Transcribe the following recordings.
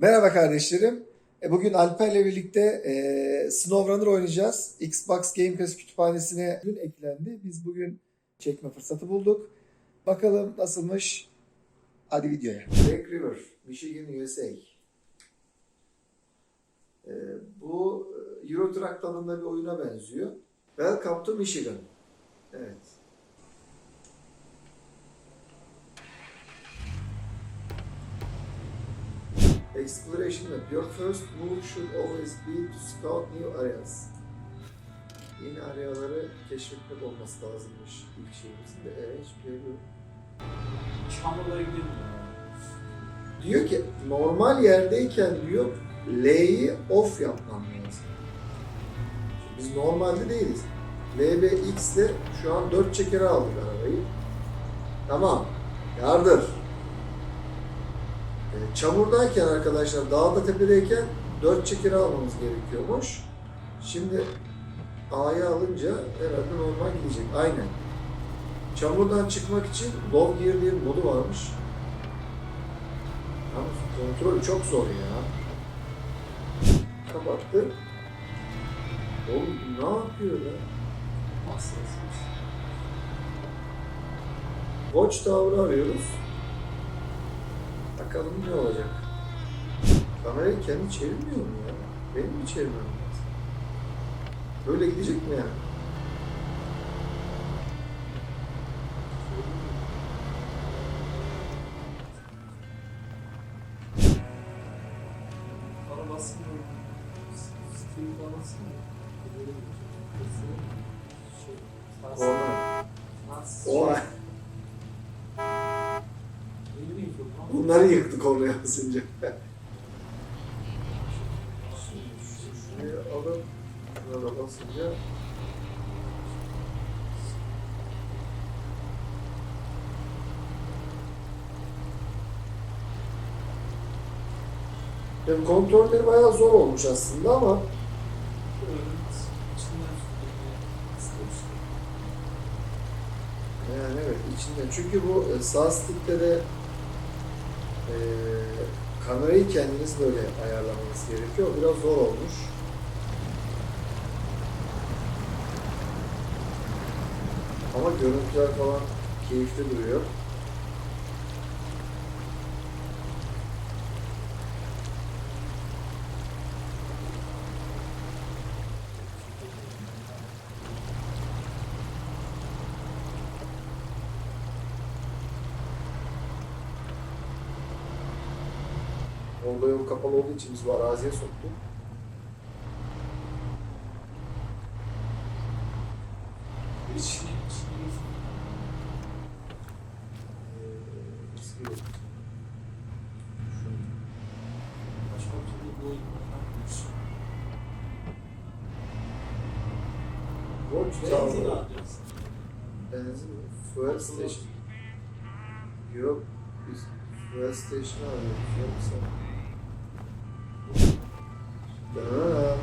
Merhaba kardeşlerim. E, Bugün Alper'le birlikte e, SnowRunner oynayacağız. Xbox Game Pass kütüphanesine dün eklendi. Biz bugün çekme fırsatı bulduk. Bakalım nasılmış? Hadi videoya. Lake River, Michigan, USA. E, bu Euro Truck tadında bir oyuna benziyor. Welcome to Michigan. Evet. Exploration map. Your first move should always be to scout new areas. Yeni arayaları keşfetmek olması lazımmış ilk şeyimizin de. Evet, hiçbir yer yok. Çamurlara gidelim. Diyor ki normal yerdeyken diyor L'yi off yapman lazım. Şimdi biz normalde değiliz. L ve X ile şu an 4 çekere aldık arabayı. Tamam. Yardır. E, çamurdayken arkadaşlar dağda tepedeyken 4 çekere almamız gerekiyormuş. Şimdi A'yı alınca herhalde normal gidecek. Aynen. Çamurdan çıkmak için low gear diye bir modu varmış. Ama kontrol çok zor ya. Kapattı. Oğlum ne yapıyor ya? Mahsussuz. Watch Tower'ı arıyoruz. Bakalım ne olacak. Kamerayı kendi çevirmiyor mu ya? Benim mi çevirmem lazım? Böyle gidecek mi yani? Bana bassın mı? Steam bassın mı? Böyle bir şey. Bassın. Ona. Nasıl? O Ne bileyim çok ama. Bunları yıktık oraya basınca. Şuraya alıp şuna da basınca Yani kontrolleri bayağı zor olmuş aslında ama. Yani evet içinden çünkü bu e, sağ stickte de e, kamerayı kendiniz böyle ayarlamanız gerekiyor. Biraz zor olmuş. Ama görüntüler falan keyifli duruyor. Orada yol kapalı olduğu için biz bu araziye soktuk. Watch Benzin alacağız. Benzin? Fuel station. Yok. Biz fuel station arıyoruz. Yoksa... Dın. Burada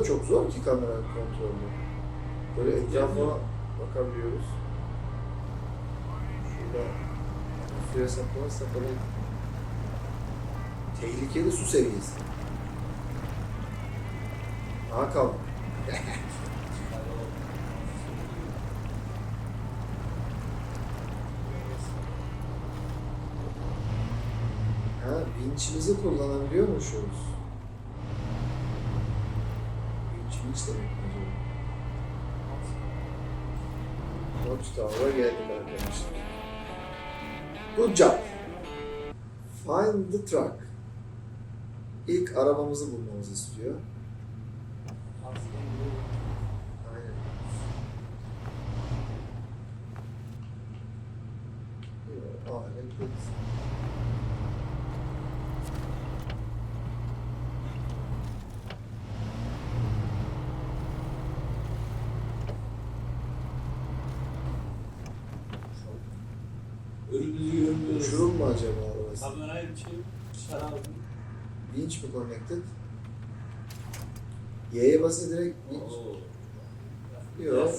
da çok zor ki kamera kontrolü. Böyle etrafa bakabiliyoruz. Şurada suya saplanırsa böyle tehlikeli su seviyesi. Hakan. Ha, vinçimizi kullanabiliyormuşuz. Vinç, vinç demek mi acaba? Watchtower'a geldik arkadaşlar. Good job. Find the truck. İlk arabamızı bulmamızı istiyor. Aynen. Aa, evet. Uçurum mu acaba orası? Kamerayı çevir. Şarabı. Winch mi connected? Y'ye basın direkt winch. Yok.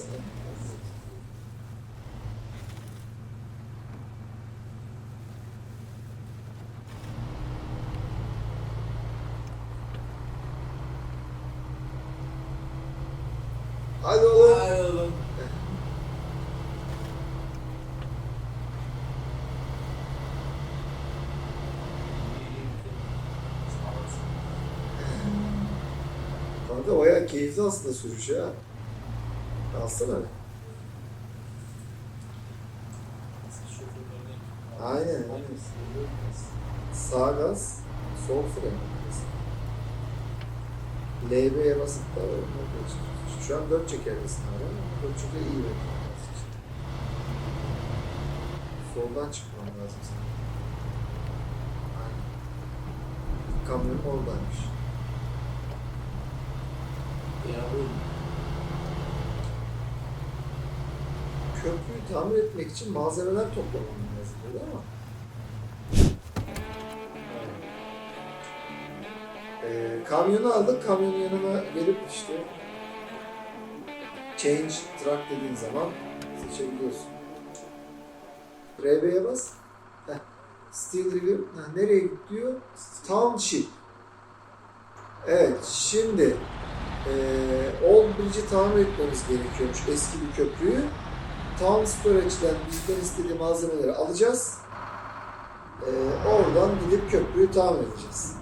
Hadi oğlum. Keyifli aslında sürüş ya. Alsana. Aynen. aynen. Sağ gaz, sol fren. LB'ye basıp da. Şu an dört çekerdesin abi ama dört çeker iyi bir Soldan çıkmam lazım sana. Aynen. Kamyon oradaymış. Ya bu Köprüyü tamir etmek için malzemeler toplamam lazım değil mi? Ee, kamyonu aldık. Kamyonun yanına gelip işte change track dediğin zaman seçebiliyorsun. RB'ye bas. Heh. Steel River Heh, nereye gidiyor? Township. Evet, şimdi eee Old Bridge'i tamir etmemiz gerekiyormuş eski bir köprüyü. Town Storage'den bizden istediği malzemeleri alacağız. Eee, oradan gidip köprüyü tamir edeceğiz.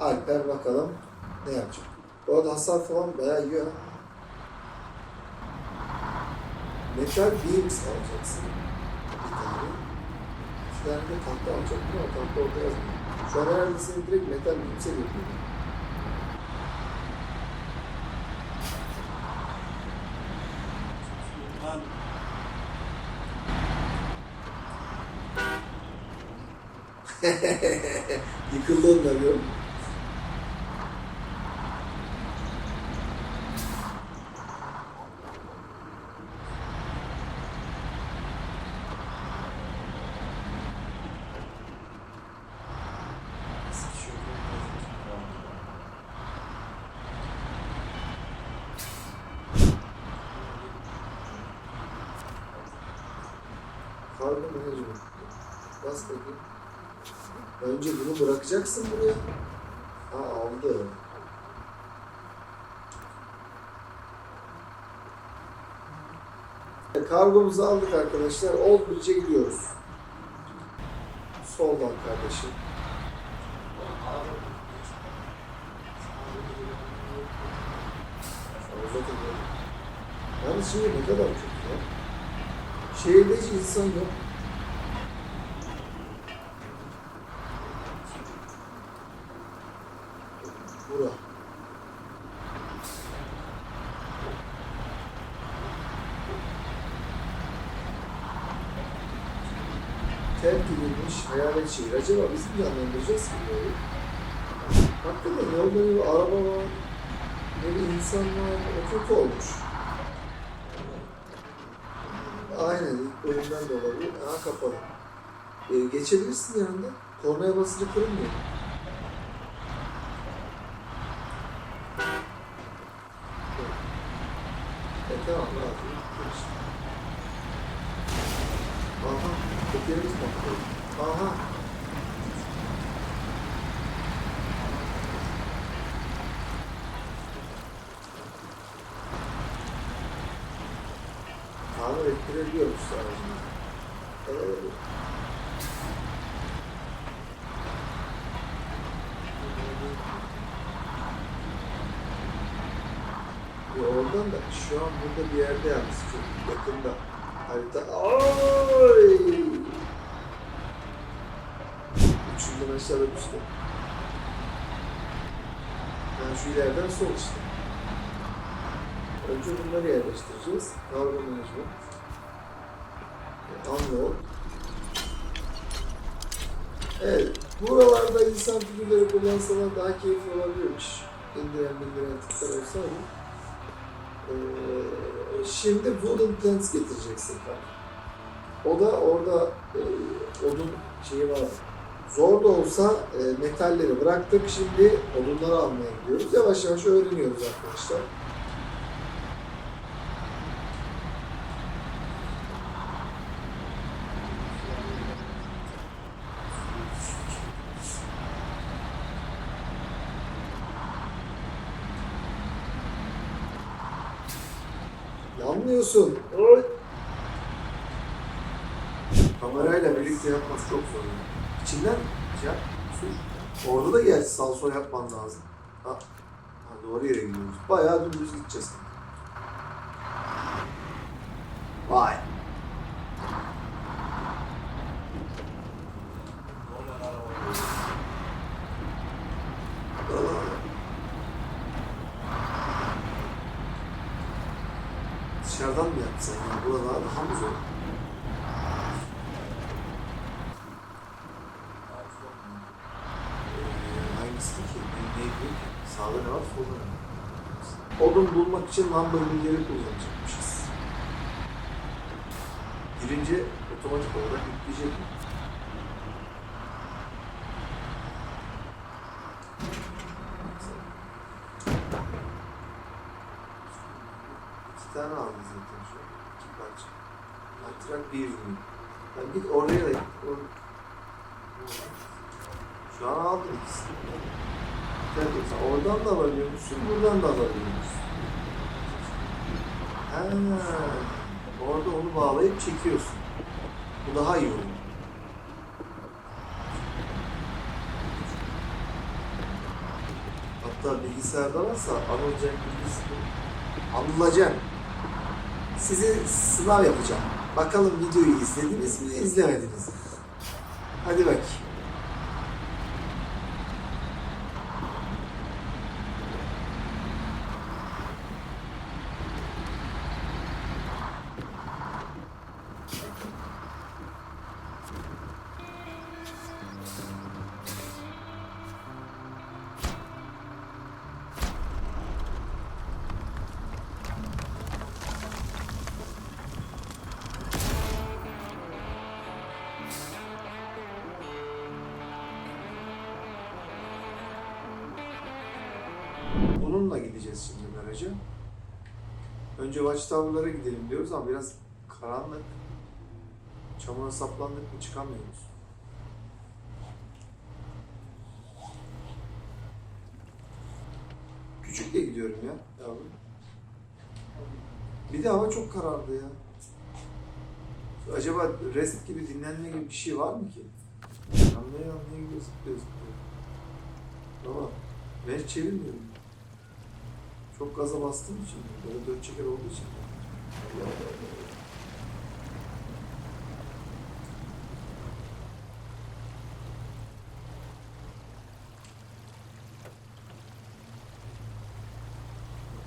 Alper bakalım ne yapacak. Bu arada hasar falan bayağı yiyor. Metal beams alacaksın. Bir tane. İki tane de tahta alacaktım ama tahta orada yazmıyor. Şu an herhalde seni direkt metal beams'e götürüyor. Ben Yıkıldı onlar yok. Kargo management. Bas bakayım. Önce bunu bırakacaksın buraya. Ha aldı. Kargomuzu aldık arkadaşlar. Old Bridge'e gidiyoruz. Soldan kardeşim. Yalnız şimdi ne kadar ya. Şehirde hiç insan yok. Bura. Terk edilmiş hayalet şehir. Acaba biz mi canlandıracağız ki böyle? Hakikaten yolda bir araba var. Ne bir insan var. O kötü olmuş. Aynen ilk bölümden de olabilir. Aa kapalı. Ee, geçebilirsin yanında. Kornaya basınca kırılmıyor. E tamam rahat. Aha. Tekerimiz patladı. Aha. Tamir ettirebiliyormuş sadece. Evet. Ya oradan da şu an burada bir yerde yalnız çok yakında. Harita... Ay! Üçüncü aşağıda düştü. Yani şu ileriden sol işte. Önce bunları yerleştireceğiz. Kargo management. Unload. Evet. Buralarda insan figürleri kullansalar daha keyifli olabilirmiş. İndiren bildiren tipler olsaydı. Ee, şimdi wooden planks getireceksin. O da orada e, odun şeyi var. Zor da olsa e, metalleri bıraktık. Şimdi odunları almaya gidiyoruz. Yavaş yavaş öğreniyoruz arkadaşlar. Yanmıyorsun. Oy. Kamerayla birlikte yapması çok zor. İçinden yap, sür. Orada da gerçi sağ sol yapman lazım. Ha. ha Doğru yere gidiyoruz. Bayağı dümdüz gideceğiz. Vay. Normal araba. Dışarıdan mı yaptın sen ya? Burada daha mı zor? Ee, hangisi ki? Ne, neydi? Sağda ne var? Solda ne var? Odun bulmak için hamburgerleri kullanacakmışız. Girince otomatik olarak yükleyecek mi? İki tane aldım zaten şu an. İki parça. Antrak bir ürün. Yani git oraya da git. Or- Şu an aldın ikisini. Sen oradan da alabiliyor musun, buradan da alabiliyor musun? Ha, orada onu bağlayıp çekiyorsun. Bu daha iyi oluyor. Hatta bilgisayarda varsa anılacak bilgisi anılacak. Size sınav yapacağım. Bakalım videoyu izlediniz mi, izlemediniz mi? Hadi bakayım. Gideceğiz şimdi garaja. Önce Watchtower'lara gidelim diyoruz ama biraz karanlık. Çamura saplandık mı çıkamıyoruz. Küçükle gidiyorum ya yavrum. Bir de hava çok karardı ya. Acaba rest gibi dinlenme gibi bir şey var mı ki? Anlaya anlaya gidiyor zıplıyor zıplıyor. Tamam. Ben hiç çevirmiyorum. Çok gaza bastığım için, böyle dört çeker olduğu için.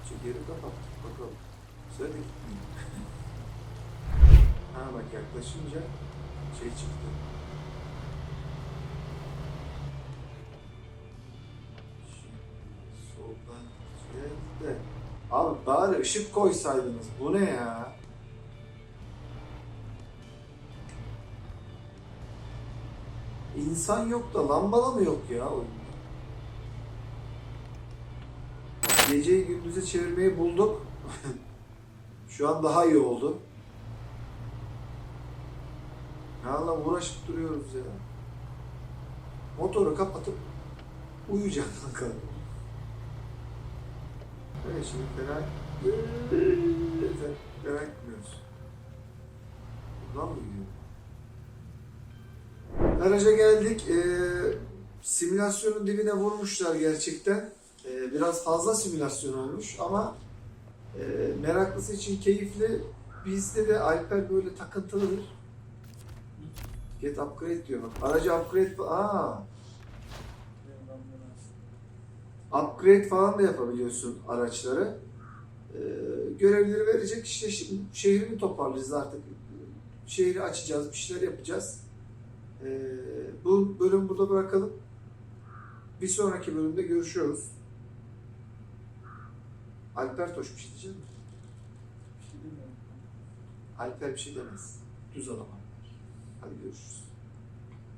Çekeri kapattık bakalım. Söyle gitmiyor. ha bak yaklaşınca şey çıktı. Abi bari ışık koysaydınız. Bu ne ya? İnsan yok da lambada mı yok ya oyunda? Geceyi gündüze çevirmeyi bulduk. Şu an daha iyi oldu. Ya Allah uğraşıp duruyoruz ya. Motoru kapatıp uyuyacak bakalım. Fena fena gitmiyoruz. Buradan mı gidiyor? Garaja geldik. Ee, simülasyonun dibine vurmuşlar gerçekten. Ee, biraz fazla simülasyon olmuş ama e, meraklısı için keyifli. Bizde de Alper böyle takıntılıdır. Get upgrade diyor bak. Aracı upgrade... Aa, upgrade falan da yapabiliyorsun araçları. Ee, görevleri verecek işte şimdi şehrini toparlayacağız artık. Şehri açacağız, bir şeyler yapacağız. Ee, bu bölüm burada bırakalım. Bir sonraki bölümde görüşüyoruz. Alper Toş bir şey diyecek mi? Alper bir şey demez. Düz adam Alper. Hadi görüşürüz.